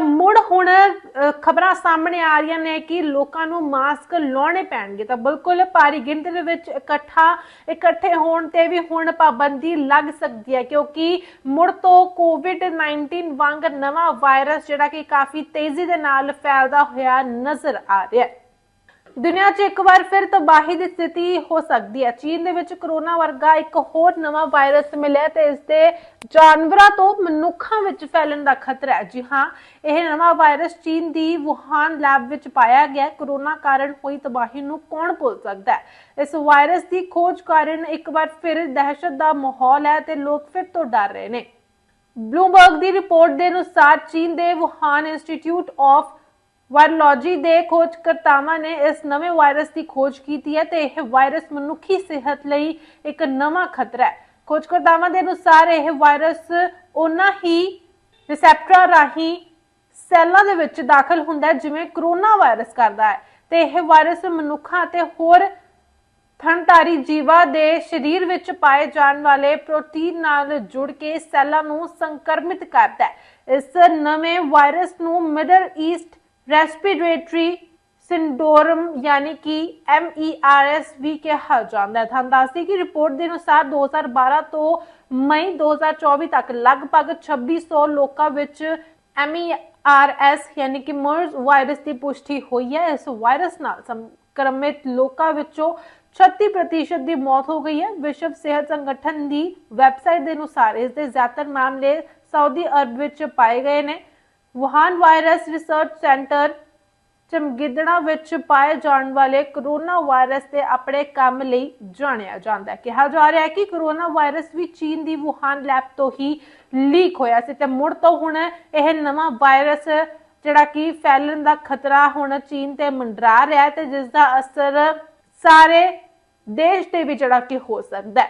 ਮੁੜ ਹੁਣ ਖਬਰਾਂ ਸਾਹਮਣੇ ਆ ਰਹੀਆਂ ਨੇ ਕਿ ਲੋਕਾਂ ਨੂੰ ਮਾਸਕ ਲਾਉਣੇ ਪੈਣਗੇ। ਤਾਂ ਬਿਲਕੁਲ ਭਾਰੀ ਗਿਣਤੀ ਦੇ ਵਿੱਚ ਇਕੱਠਾ, ਇਕੱਠੇ ਹੋਣ ਤੇ ਵੀ ਹੁਣ ਪਾਬੰਦੀ ਲੱਗ ਸਕਦੀ ਹੈ, ਕਿਉਂਕਿ ਮੁੜ ਤੋਂ ਕੋਵਿਡ-19 ਵਾਂਗ ਨਵਾਂ ਵਾਇਰਸ ਜਿਹੜਾ ਕਿ ਕਾਫੀ ਤੇਜ਼ੀ ਦੇ ਨਾਲ ਫੈਲਦਾ ਹੋਇਆ ਨਜ਼ਰ ਆ ਰਿਹਾ ਹੈ। ਦੁਨੀਆ 'ਚ ਇੱਕ ਵਾਰ ਫਿਰ ਤਬਾਹੀ ਦੀ ਸਥਿਤੀ ਹੋ ਸਕਦੀ ਹੈ। ਚੀਨ ਦੇ ਵਿੱਚ ਕਰੋਨਾ ਵਰਗਾ ਇੱਕ ਹੋਰ ਨਵਾਂ ਵਾਇਰਸ ਮਿਲਿਆ ਤੇ ਇਸ ਦੇ ਜਾਨਵਰਾਂ ਤੋਂ ਮਨੁੱਖਾਂ ਵਿੱਚ ਫੈਲਣ ਦਾ ਖਤਰਾ ਹੈ। ਜੀ ਹਾਂ, ਇਹ ਨਵਾਂ ਵਾਇਰਸ ਚੀਨ ਦੀ ਵੁਹਾਨ ਲੈਬ ਵਿੱਚ ਪਾਇਆ ਗਿਆ ਕਰੋਨਾ ਕਾਰਨ ਹੋਈ ਤਬਾਹੀ ਨੂੰ ਕੌਣ ਭੁੱਲ ਸਕਦਾ ਹੈ? ਇਸ ਵਾਇਰਸ ਦੀ ਖੋਜ ਕਾਰਨ ਇੱਕ ਵਾਰ ਫਿਰ ਦਹਿਸ਼ਤ ਦਾ ਮਾਹੌਲ ਹੈ ਤੇ ਲੋਕ ਫਿਰ ਤੋਂ ਡਰ ਰਹੇ ਨੇ। ਬਲੂਮਬਰਗ ਦੀ ਰਿਪੋਰਟ ਦੇ ਅਨੁਸਾਰ ਚੀਨ ਦੇ ਵੁਹਾਨ ਇੰਸਟੀਚਿਊਟ ਆਫ ਵਾਇਰੋਲੋਜੀ ਦੇ ਖੋਜਕਰਤਾਵਾਂ ਨੇ ਇਸ ਨਵੇਂ ਵਾਇਰਸ ਦੀ ਖੋਜ ਕੀਤੀ ਹੈ ਤੇ ਇਹ ਵਾਇਰਸ ਮਨੁੱਖੀ ਸਿਹਤ ਲਈ ਇੱਕ ਨਵਾਂ ਖਤਰਾ ਹੈ। ਖੋਜਕਰਤਾਵਾਂ ਦੇ ਅਨੁਸਾਰ ਇਹ ਵਾਇਰਸ ਉਹਨਾਂ ਹੀ ਰਿਸੈਪਟਰਾਂ ਰਾਹੀਂ ਸੈੱਲਾਂ ਦੇ ਵਿੱਚ ਦਾਖਲ ਹੁੰਦਾ ਹੈ, ਜਿਵੇਂ ਕਰੋਨਾ ਵਾਇਰਸ ਕਰਦਾ ਹੈ। ਤੇ ਇਹ ਵਾਇਰਸ ਮਨੁੱਖਾਂ ਅਤੇ ਹੋਰ ਥਣਧਾਰੀ ਜੀਵਾਂ ਦੇ ਸਰੀਰ ਵਿੱਚ ਪਾਏ ਜਾਣ ਵਾਲੇ ਪ੍ਰੋਟੀਨ ਨਾਲ ਜੁੜ ਕੇ ਸੈੱਲਾਂ ਨੂੰ ਸੰਕਰਮਿਤ ਕਰਦਾ ਹੈ। ਇਸ ਨਵੇਂ ਵਾਇਰਸ ਨੂੰ ਮਿਡਲ ਈਸਟ ਰੈਸਪੀਰੇਟਰੀ ਸਿੰਡਰੋਮ ਯਾਨੀ ਕਿ MERS ਵੀ ਕਿਹਾ ਜਾਂਦਾ ਹੈ। ਤੁਹਾਨੂੰ ਦੱਸਦੀ ਕਿ ਰਿਪੋਰਟ ਦੇ ਅਨੁਸਾਰ 2012 ਤੋਂ ਮਈ 2024 ਤੱਕ ਲਗਭਗ 2600 ਲੋਕਾਂ ਵਿੱਚ MERS ਯਾਨੀ ਕਿ ਮਰਜ਼ ਵਾਇਰਸ ਦੀ ਪੁਸ਼ਟੀ ਹੋਈ ਹੈ। ਇਸ ਵਾਇਰਸ ਨਾਲ ਸੰਕਰਮਿਤ ਲੋਕਾਂ ਵਿੱਚੋਂ 36% ਦੀ ਮੌਤ ਹੋ ਗਈ ਹੈ। ਵਿਸ਼ਵ ਸਿਹਤ ਸੰਗਠਨ ਦੀ ਵੈਬਸਾਈਟ ਦੇ ਅਨੁਸਾਰ ਇਸ ਦੇ ਜ਼ਿਆਦਾਤਰ ਮਾਮਲੇ ਸਾਊਦੀ ਅਰਬ ਵਿੱਚ ਪਾਏ ਗਏ ਨੇ। ਵੁਹਾਨ ਵਾਇਰਸ ਰਿਸਰਚ ਸੈਂਟਰ ਚਮਗਿੱਦੜਾਂ ਵਿੱਚ ਪਾਏ ਜਾਣ ਵਾਲੇ ਕਰੋਨਾ ਵਾਇਰਸ ਦੇ ਆਪਣੇ ਕੰਮ ਲਈ ਜਾਣਿਆ ਜਾਂਦਾ ਹੈ। ਕਿਹਾ ਜਾ ਰਿਹਾ ਹੈ ਕਿ ਕਰੋਨਾ ਵਾਇਰਸ ਵੀ ਚੀਨ ਦੀ ਵੁਹਾਨ ਲੈਬ ਤੋਂ ਹੀ ਲੀਕ ਹੋਇਆ ਸੀ ਤੇ ਮੁੜ ਤੋਂ ਹੁਣ ਇਹ ਨਵਾਂ ਵਾਇਰਸ ਜਿਹੜਾ ਕਿ ਫੈਲਣ ਦਾ ਖਤਰਾ ਹੁਣ ਚੀਨ ਤੇ ਮੰਡਰਾ ਰਿਹਾ ਹੈ ਤੇ ਜਿਸ ਦਾ ਅਸਰ ਸਾਰੇ ਦੇਸ਼ ਤੇ ਵੀ ਜਿਹੜਾ ਕਿ ਹੋ ਸਕਦਾ ਹੈ।